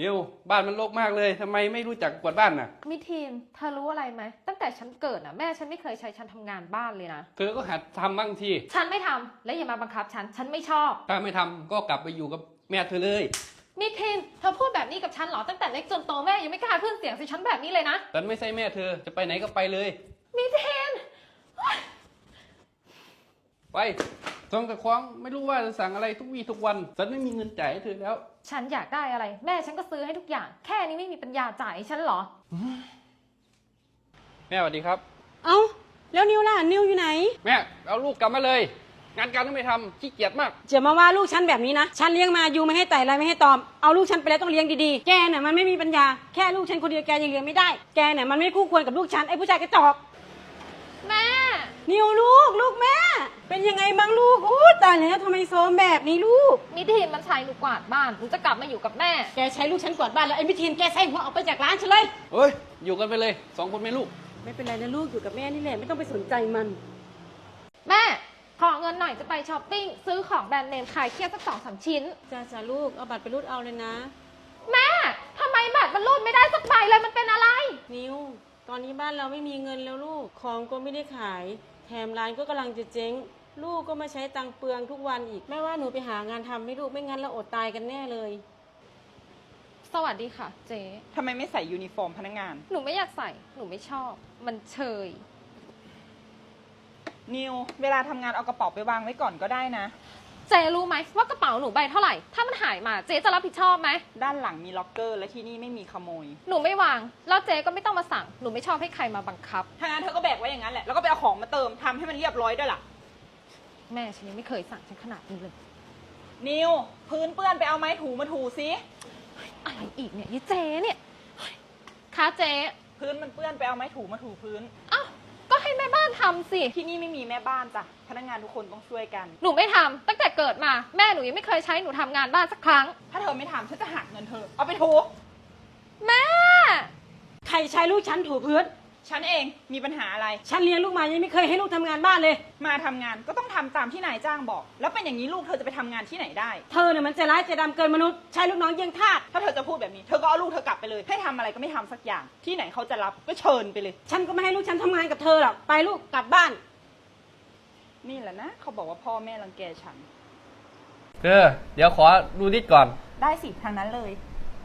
นิวบ้านมันรกมากเลยทำไมไม่รู้จักกวาดบ้านน่ะ มิทีนเธอรู้อะไรไหม ตั้งแต่ฉันเกิดน่ะแม่ฉันไม่เคยใช้ฉันทำงานบ้านเลยนะ เธอก็หัดทำบ้างทีฉันไม่ทำและอย่ามาบังคับฉัน ฉันไม่ชอบ ถ้าไม่ทำก็กลับไปอยู่กับแม่เธอเลย มิทีนเธอพูดแบบนี้กับฉันเหรอตั้งแต่เล็กจนโตแม่ยังไม่กล้าขึ้นเสียงใส่ฉันแบบนี้เลยนะ ฉันไม่ใช่แม่เธอจะไปไหนก็ไปเลย มิทีน ไป ทองตะควงไม่รู้ว่าจะสั่งอะไรทุกวี่ทุกวัน ฉันไม่มีเงินจ่ายให้เธอแล้ว ฉันอยากได้อะไร แม่ฉันก็ซื้อให้ทุกอย่าง แค่นี้ไม่มีปัญญาจ่ายให้ฉันเหรอ แม่สวัสดีครับ เอ้า แล้วนิวล่ะ นิวอยู่ไหน แม่เอาลูกกลับมาเลย งานการก็ไม่ทำขี้เกียจมากจะมาว่าลูกฉันแบบนี้นะ ฉันเลี้ยงมาอยู่ไม่ให้ไต่อะไรไม่ให้ตอม เอาลูกฉันไปแล้วต้องเลี้ยงดีๆ แกน่ะมันไม่มีปัญญา แค่ลูกฉันคนเดียวแกยังเลี้ยงไม่ได้ แกน่ะมันไม่คู่ควรกับลูกฉันไอ้ผู้ชายกระจอกแม่ นิวลูกลูกแม่ เป็นยังไงบ้างลูกอู้ตายแล้วทำไมโซมแบบนี้ลูก มิทีนมันใช้หนูกวาดบ้านหนูจะกลับมาอยู่กับแม่ แกใช้ลูกฉันกวาดบ้านแล้วไอ้มิทีนแกใส่หัวออกไปจากร้านฉันเลย เฮ้ย อยู่กันไปเลยสองคนแม่ลูก ไม่เป็นไรนะลูกอยู่กับแม่นี่แหละไม่ต้องไปสนใจมัน แม่ ขอเงินหน่อยจะไปช้อปปิ้ง ซื้อของแบรนด์เนมขายเครียดสักสองสามชิ้น จ้าจ้าลูกเอาบัตรไปรูดเอาเลยนะ แม่ทำไมบัตรมันรูดไม่ได้สักใบเลยมันเป็นอะไร นิวตอนนี้บ้านเราไม่มีเงินแล้วลูกของก็ไม่ได้ขาย แถมร้านก็กำลังจะเจ๊ง ลูกก็มาใช้ตังค์เปลืองทุกวันอีก แม่ว่าหนูไปหางานทำให้ลูกไม่งั้นเราอดตายกันแน่เลย สวัสดีค่ะ เจ๊ทำไมไม่ใส่ยูนิฟอร์มพนักงาน หนูไม่อยากใส่ หนูไม่ชอบ มันเชย นิว เวลาทำงานเอากระเป๋าไปวางไว้ก่อนก็ได้นะ เจ๊รู้ไหมว่ากระเป๋าหนูใบเท่าไหร่ ถ้ามันหายมาเจ๊จะรับผิดชอบไหม ด้านหลังมีล็อกเกอร์และที่นี่ไม่มีขโมย หนูไม่วาง แล้วเจ๊ก็ไม่ต้องมาสั่ง หนูไม่ชอบให้ใครมาบังคับ ถ้างั้นเธอก็แบกไว้อย่างนั้นแหละ แล้วก็ไปเอาของมาเติมทำให้มันเรียบร้อยด้วยล่ะ แม่ฉันยังไม่เคยสั่งฉันขนาดนี้เลย นิว พื้นเปื้อนไปเอาไม้ถูมาถูซิ อะไรอีกเนี่ยยี่เจ๊เนี่ยเฮ้ยคะเจ๊พื้นมันเปื้อนไปเอาไม้ถูมาถูพื้นอ้าวก็ ให้แม่บ้านทำสิ ที่นี่ไม่มีแม่บ้านจ้ะ พนักงานทุกคนต้องช่วยกัน หนูไม่ทำตั้งแต่เกิดมา แม่หนูยังไม่เคยใช้หนูทำงานบ้านสักครั้ง ถ้าเธอไม่ทำฉันจะหักเงินเธอ เอาไปถูแม่ ใครใช้ลูกฉันถูพื้น ฉันเองมีปัญหาอะไร ฉันเลี้ยงลูกมายังไม่เคยให้ลูกทำงานบ้านเลย มาทำงานก็ต้องทำตามที่นายจ้างบอก แล้วเป็นอย่างนี้ลูกเธอจะไปทำงานที่ไหนได้ เธอเนี่ยมันใจร้ายใจดำเกินมนุษย์ใช้ลูกน้องเยี่ยงทาสถ้าเธอจะพูดแบบนี้เธอก็เอาลูกเธอกลับไปเลย ให้ทำอะไรก็ไม่ทำสักอย่าง ที่ไหนเขาจะรับก็เชิญไปเลย ฉันก็ไม่ให้ลูกฉันทำงานกับเธอหรอกไปลูกกลับบ้าน นี่แหละนะ เขาบอกว่าพ่อแม่รังแกฉัน เธอเดี๋ยวขอดูนิดก่อน ได้สิทางนั้นเลย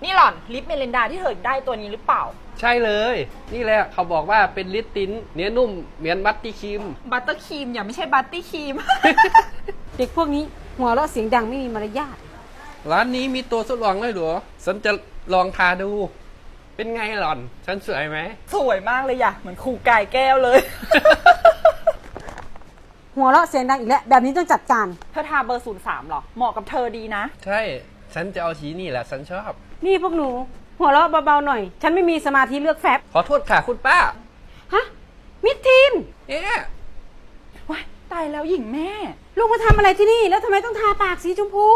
นี่หล่อนลิปเมลินดาที่เธอได้ตัวนี้หรือเปล่า ใช่เลย นี่แหละเขาบอกว่าเป็นลิตตินเนื้อนุ่มเหมือนมัตติครีม บัตเตอร์ครีมอย่าไม่ใช่บัตตี้ครีม เด็กพวกนี้หัวเราะเสียงดังไม่มีมารยาทร้านนี้มีตัวทดลองด้วยเหรอฉันจะลองทาดู เป็นไงหล่อน ฉันสวยไหม สวยมากเลยอะเหมือนครูกายแก้วเลย หัวเราะเสียงดังอีกแล้วแบบนี้ต้องจัดการ เธอทาเบอร์ศูนย์สามหรอ เหมาะกับเธอดีนะ ใช่ ฉันจะเอาสีนี่แหละ ฉันชอบ นี่พวกหนู หัวเราะเบาๆหน่อย ฉันไม่มีสมาธิเลือกแฟบขอโทษค่ะคุณป้า ฮะ มิดทีนเอ๊ะว้ายตายแล้วหญิงแม่ลูกมาทำอะไรที่นี่ แล้วทำไมต้องทาปากสีชมพู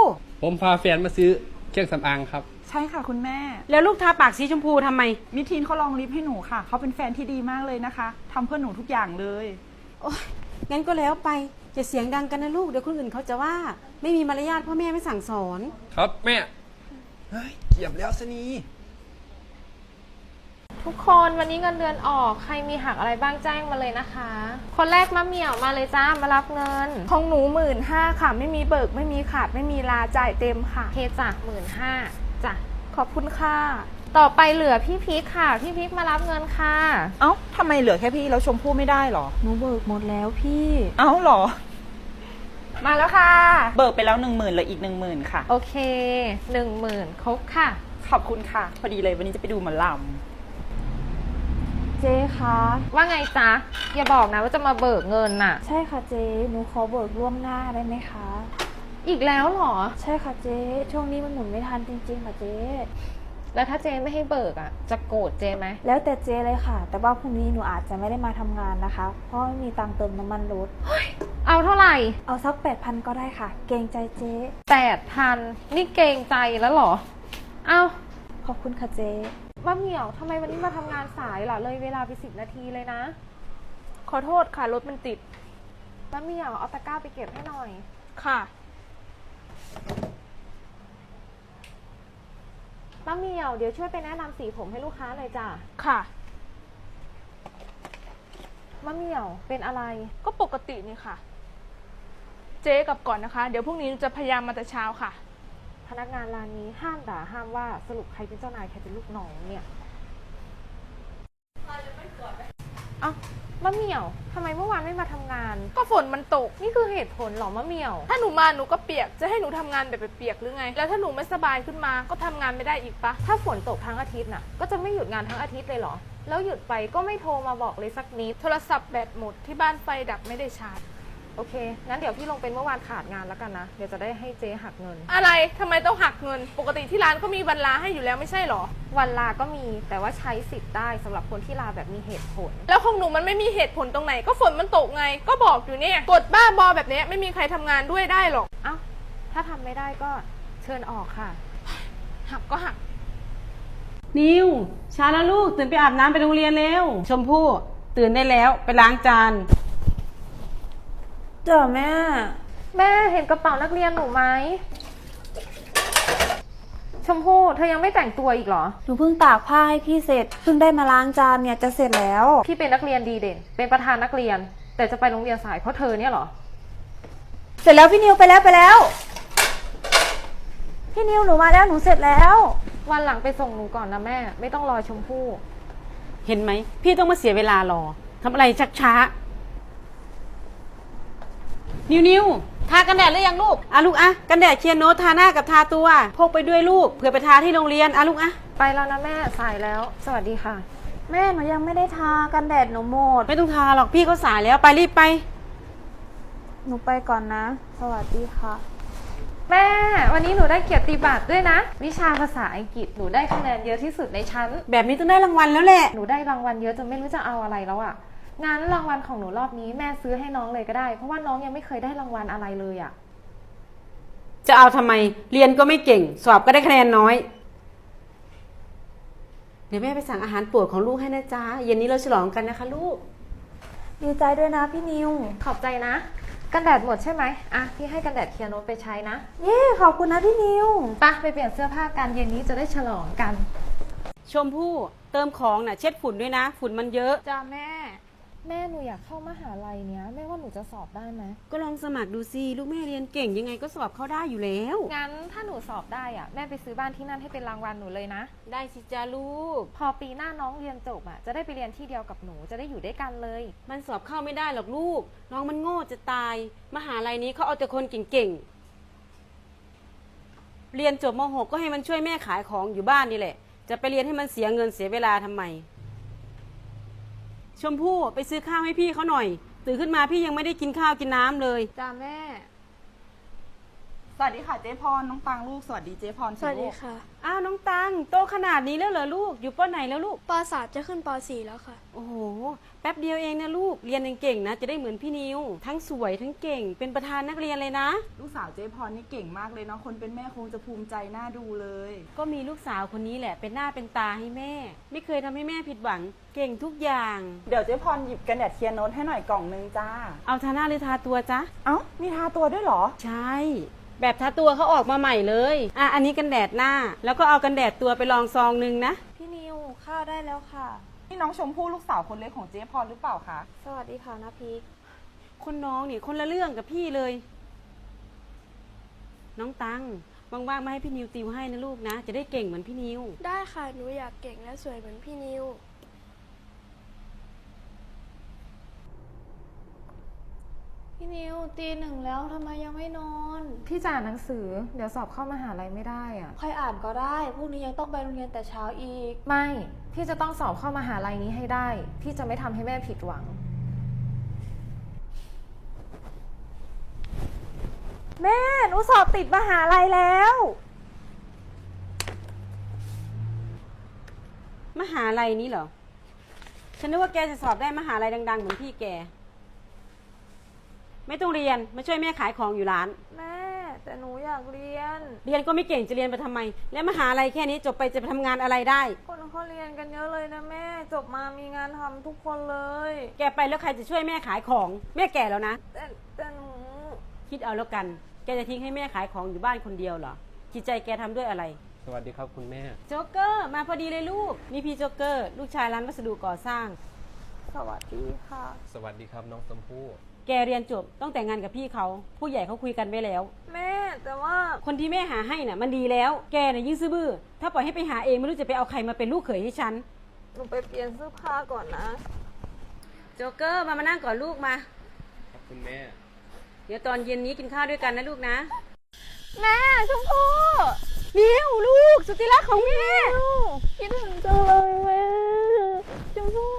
ผมพาแฟนมาซื้อเครื่องสำอางครับ ใช่ค่ะคุณแม่ แล้วลูกทาปากสีชมพูทำไม มิทีนเขาลองลิปให้หนูค่ะ เขาเป็นแฟนที่ดีมากเลยนะคะทำเพื่อหนูทุกอย่างเลย โอ๊ยงั้นก็แล้วไปจะเสียงดังกันนะลูก เดี๋ยวคนอื่นเขาจะว่า ไม่มีมารยาทพ่อแม่ไม่สั่งสอน ครับแม่ เฮ้ยเกียบแล้วสนีทุกคนวันนี้เงินเดือนออกใครมีหักอะไรบ้างแจ้งมาเลยนะคะ คนแรกมะเหมี่ยวมาเลยจ้ามารับเงินของหนูหมื่นห้าค่ะ ไม่มีเบิกไม่มีขาดไม่มีลาจ่ายเต็มค่ะ เคจ้ะหมื่นห้าจ้ะขอบคุณค่ะ ต่อไปเหลือพี่พีคค่ะ พี่พีคมารับเงินค่ะ เอ้าทำไมเหลือแค่พี่แล้วชมพู่ไม่ได้หรอ หนูเบิกหมดแล้วพี่ เอ้าเหรอ มาแล้วค่ะ เบิกไปแล้วหนึ่งหมื่นเหลืออีกหนึ่งหมื่นค่ะ โอเคหนึ่งหมื่นครบค่ะ ขอบคุณค่ะ พอดีเลยวันนี้จะไปดูหมอลเจ๊คะ ว่าไงจ๊ะ อย่าบอกนะว่าจะมาเบิกเงินน่ะ ใช่ค่ะเจ๊ หนูขอเบิกล่วงหน้าได้ไหมคะ อีกแล้วเหรอ ใช่ค่ะเจ๊ ช่วงนี้มันหมุนไม่ทันจริงๆค่ะเจ๊ แล้วถ้าเจไม่ให้เบิกอะ จะโกรธเจไหม แล้วแต่เจ๊เลยค่ะ แต่ว่าพรุ่งนี้หนูอาจจะไม่ได้มาทำงานนะคะ เพราะไม่มีตังค์เติมน้ำมันรถ เอาเท่าไหร่ เอาสักแปดพันก็ได้ค่ะ เกรงใจเจ๊ แปดพันนี่เกรงใจแล้วเหรอ เอาขอบคุณค่ะเจ๊ว่าเหมียวทำไมวันนี้มาทำงานสายล่ะเลยเวลาไปสิบนาทีเลยนะ ขอโทษค่ะรถมันติดว่าเหมียวเอาตะกร้าไปเก็บให้หน่อย ค่ะมะเหมี่ยวเดี๋ยวช่วยไปแนะนำสีผมให้ลูกค้าหน่อยจ้ะค่ะมะเหมี่ยวเป็นอะไร ก็ปกตินี่ค่ะ เจ๊กลับก่อนนะคะ เดี๋ยวพรุ่งนี้หนูจะพยายามมาแต่เช้าค่ะ พนักงานร้านนี้ห้ามด่าห้ามว่าสรุปใครเป็นเจ้านายใครเป็นลูกน้องเนี่ยเอ้ามะเหมี่ยวทำไมเมื่อวานไม่มาทำงาน ก็ฝนมันตก นี่คือเหตุผลเหรอมะเหมี่ยว ถ้าหนูมาหนูก็เปียก จะให้หนูทำงานแบบเปียกๆหรือไง แล้วถ้าหนูไม่สบายขึ้นมาก็ทำงานไม่ได้อีกปะ ถ้าฝนตกทั้งอาทิตย์น่ะ ก็จะไม่หยุดงานทั้งอาทิตย์เลยเหรอ แล้วหยุดไปก็ไม่โทรมาบอกเลยสักนิด โทรศัพท์แบตหมดที่บ้านไฟดับไม่ได้ชาร์จโอเค งั้นเดี๋ยวพี่ลงเป็นเมื่อวานขาดงานแล้วกันนะ เดี๋ยวจะได้ให้เจ๊หักเงิน อะไรทำไมต้องหักเงิน ปกติที่ร้านก็มีวันลาให้อยู่แล้วไม่ใช่เหรอ วันลาก็มี แต่ว่าใช้สิทธิ์ได้สำหรับคนที่ลาแบบมีเหตุผล แล้วของหนูมันไม่มีเหตุผลตรงไหน ก็ฝนมันตกไง ก็บอกอยู่เนี่ยกดบ้าบอแบบเนี้ยไม่มีใครทำงานด้วยได้หรอก เอ้า ถ้าทำไม่ได้ก็เชิญออกค่ะ หักก็หัก นิวเช้าแล้วลูกตื่นไปอาบน้ำไปโรงเรียนเร็วชมพู่ตื่นได้แล้วไปล้างจานเจ้าแม่ แม่เห็นกระเป๋านักเรียนหนูไหม ชมพู่เธอยังไม่แต่งตัวอีกเหรอ หนูเพิ่งตากผ้าให้พี่เสร็จ เพิ่งได้มาล้างจานเนี่ยจะเสร็จแล้ว พี่เป็นนักเรียนดีเด่น เป็นประธานนักเรียน แต่จะไปโรงเรียนสายเพราะเธอเนี่ยเหรอ เสร็จแล้วพี่นิวไปแล้วไปแล้ว พี่นิวหนูมาแล้วหนูเสร็จแล้ว วันหลังไปส่งหนูก่อนนะแม่ ไม่ต้องรอชมพู่ เห็นไหม พี่ต้องมาเสียเวลารอทำอะไรชักช้า นิวนิวทากันแดดหรือยังลูกอะลูกอะกันแดดเคียนโนตทาหน้ากับทาตัว พกไปด้วยลูกเผื่อไปทาที่โรงเรียนอะลูกอะไปแล้วนะแม่สายแล้ว สวัสดีค่ะ แม่หนูยังไม่ได้ทากันแดดหนูหมด ไม่ต้องทาหรอกพี่เขาสายแล้วไปรีบไป หนูไปก่อนนะ สวัสดีค่ะ แม่ วันนี้หนูได้เกียรติบัตรด้วยนะ วิชาภาษาอังกฤษหนูได้คะแนนเยอะที่สุดในชั้น แบบนี้ต้องได้รางวัลแล้วแหละ หนูได้รางวัลเยอะจนไม่รู้จะเอาอะไรแล้วอะ่ะ งั้นรางวัลของหนูรอบนี้แม่ซื้อให้น้องเลยก็ได้ เพราะว่าน้องยังไม่เคยได้รางวัลอะไรเลยอะ่ะจะเอาทำไมเรียนก็ไม่เก่ง สอบก็ได้คะแนนน้อย เดี๋ยวแม่ไปสั่งอาหารโปรดของลูกให้นะจ๊ะเย็นนี้เราฉลองกันนะคะลูก ดีใจด้วยนะพี่นิว ขอบใจนะ กันแดดหมดใช่ไหมอะพี่ให้กันแดดเคียโนตไปใช้นะเย้ขอบคุณนะพี่นิว ไปะไปเปลี่ยนเสื้อผ้ากันเย็นนี้จะได้ฉลองกันชมพู่เติมของน่ะ เช็ดฝุ่นด้วยนะ ฝุ่นมันเยอะ จ้าแม่ แม่หนูอยากเข้ามหาลัยเนี้ยแม่ว่าหนูจะสอบได้ไหมก็ลองสมัครดูสิลูกแม่เรียนเก่งยังไงก็สอบเข้าได้อยู่แล้ว งั้นถ้าหนูสอบได้อะ่ะแม่ไปซื้อบ้านที่นั่นให้เป็นรางวัลหนูเลยนะ ได้สิจ้าลูก พอปีหน้าน้องเรียนจบอะ่ะจะได้ไปเรียนที่เดียวกับหนูจะได้อยู่ด้วยกันเลย มันสอบเข้าไม่ได้หรอกลูก น้องมันโง่จะตาย มหาลัยนี้เขาเอาแต่คนเก่งๆเรียนจบม .6 ก็ให้มันช่วยแม่ขายของอยู่บ้านนี่แหละ จะไปเรียนให้มันเสียเงินเสียเวลาทำไม ชมพู่ไปซื้อข้าวให้พี่เขาหน่อยตื่นขึ้นมาพี่ยังไม่ได้กินข้าวกินน้ำเลย จ้าแม่ วัสดีค่ะเจ๊พรน้องปังลูกสวัสดีเจ๊พรสวัสดีลูกค่ะอ้าวน้องตังโตขนาดนี้แล้วเหรอลูกอยู่ปไหนแล้วลูกปสามจะขึ้นปสี่แล้วค่ะ โอ้โหแป๊บเดียวเองนะลูกเรียนเก่งๆนะจะได้เหมือนพี่นิว ทั้งสวยทั้งเก่ง เป็นประธานนักเรียนเลยนะ ลูกสาวเจ๊พรนี่เก่งมากเลยเนาะคนเป็นแม่คงจะภูมิใจน่าดูเลย ก็มีลูกสาวคนนี้แหละเป็นหน้าเป็นตาให้แม่ ไม่เคยทำให้แม่ผิดหวัง เก่งทุกอย่าง เดี๋ยวเจ๊พรหยิบกันแดดเทียนโน้ตให้หน่อยกล่องนึงจ้าเอาทาหน้าหรือทาตัวจ๊ะเอ้ามีทาตัวด้วยเหรอ ใช่ แบบทาตัวเขาออกมาใหม่เลยอะอันนี้กันแดดหน้า แล้วก็เอากันแดดตัวไปลองซองนึงนะ พี่นิวข้าวได้แล้วค่ะ นี่น้องชมพู่ลูกสาวคนเล็กของเจ๊พรหรือเปล่าคะ สวัสดีค่ะนะพีคคนน้องนี่คนละเรื่องกับพี่เลย น้องตังว่างๆมาให้พี่นิวติวให้นะลูกนะ จะได้เก่งเหมือนพี่นิว ได้ค่ะ หนูอยากเก่งและสวยเหมือนพี่นิว พี่นิวตีหนึ่งแล้วทำไมยังไม่นอนพี่จะอ่านหนังสือ เดี๋ยวสอบเข้ามหาลัยไม่ได้อะค่อยอ่านก็ได้พรุ่งนี้ยังต้องไปโรงเรียนแต่เช้าอีก ไม่ พี่จะต้องสอบเข้ามหาลัยนี้ให้ได้ พี่จะไม่ทำให้แม่ผิดหวัง แม่หนูสอบติดมหาลัยแล้ว มหาลัยนี้เหรอ ฉันนึกว่าแกจะสอบได้มหาลัยดังๆ เหมือนพี่แก ไม่ต้องเรียนมาช่วยแม่ขายของอยู่ร้าน แม่ แต่หนูอยากเรียน เรียนก็ไม่เก่งจะเรียนไปทำไม และมหาลัยแค่นี้จบไปจะไปทำงานอะไรได้ คนเขาเรียนกันเยอะเลยนะแม่ จบมามีงานทำทุกคนเลย แกไปแล้วใครจะช่วยแม่ขายของ แม่แก่แล้วนะ แต่แต่หนูคิดเอาแล้วกัน แกจะทิ้งให้แม่ขายของอยู่บ้านคนเดียวเหรอจิตใจแกทำด้วยอะไร สวัสดีครับคุณแม่ โจ๊กเกอร์มาพอดีเลยลูก นี่พี่โจ๊กเกอร์ ลูกชายร้านวัสดุก่อสร้าง สวัสดีค่ะ สวัสดีครับน้องชมพู่ แกเรียนจบต้องแต่งงานกับพี่เขาผู้ใหญ่เขาคุยกันไว้แล้ว แม่แต่ว่า คนที่แม่หาให้น่ะ มันดีแล้ว แกน่ะยิ่งซื่อบื้อถ้าปล่อยให้ไปหาเองไม่รู้จะไปเอาใครมาเป็นลูกเขยให้ฉัน หนูไปเปลี่ยนเสื้อผ้าก่อนนะโจ๊กเกอร์มามานั่งก่อนลูกมา ครับคุณแม่ เดี๋ยวตอนเย็นนี้กินข้าวด้วยกันนะลูกนะ แม่ชมพู่มิวลูกสุดที่รักของแม่คิดถึงจังเลยแม่ชมพู่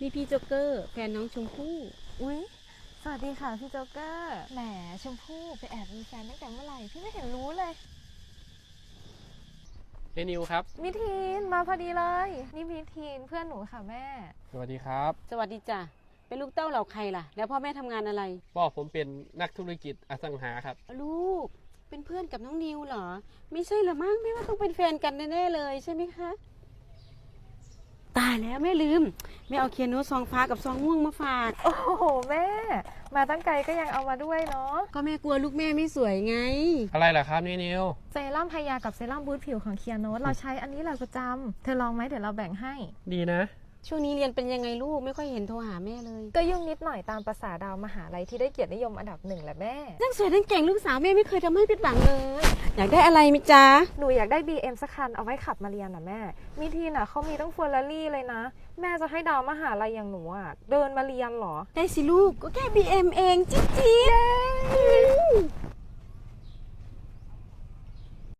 นี่พี่โจ๊กเกอร์แฟนน้องชมพู่ อุ๊ย สวัสดีค่ะพี่โจ๊กเกอร์ แหมชมพู่ไปแอบมีแฟนตั้งแต่เมื่อไหร่ พี่ไม่เห็นรู้เลยเอนิวครับ มิทีนมาพอดีเลย นี่มิทีนเพื่อนหนูค่ะแม่ สวัสดีครับ สวัสดีจ้ะ เป็นลูกเต้าเหล่าใครล่ะ แล้วพ่อแม่ทำงานอะไรพ่อผมเป็นนักธุรกิจอสังหาครับ ลูก เป็นเพื่อนกับน้องนิวเหรอ ไม่ใช่เหรอมั้งแม่ว่าต้องเป็นแฟนกันแน่ๆเลยใช่ไหมคะ ตายแล้วแม่ลืมแม่เอาเคียนโนตซองฟ้ากับซองม่วงมาฝาก โอ้โหแม่ มาตั้งไกลก็ยังเอามาด้วยเนาะก็แม่กลัวลูกแม่ไม่สวยไง อะไรล่ะครับนี่นิวเซรั่มพยากับเซรั่มบูทผิวของเคียโนตเราใช้อันนี้แหละประจำเธอลองไหมเดี๋ยวเราแบ่งให้ ดีนะ ช่วงนี้เรียนเป็นยังไงลูกไม่ค่อยเห็นโทรหาแม่เลย ก็ยุ่งนิดหน่อยตามภาษาดาวมหาลัยที่ได้เกียรตินิยมอันดับหนึ่งแหละแม่ ทั้งสวยทั้งเก่งลูกสาวแม่ไม่เคยทำให้ผิดหวังเลย อยากได้อะไรมิจ๊ะ หนูอยากได้ BM สักคันเอาไว้ขับมาเรียนน่ะแม่ มีทีน่ะเขามีตั้งเฟอร์รารี่เลยนะ แม่จะให้ดาวมหาลัยอย่างหนูอะเดินมาเรียนเหรอ ได้สิลูกก็แค่ BM เองจิ๊ดจิ๊ด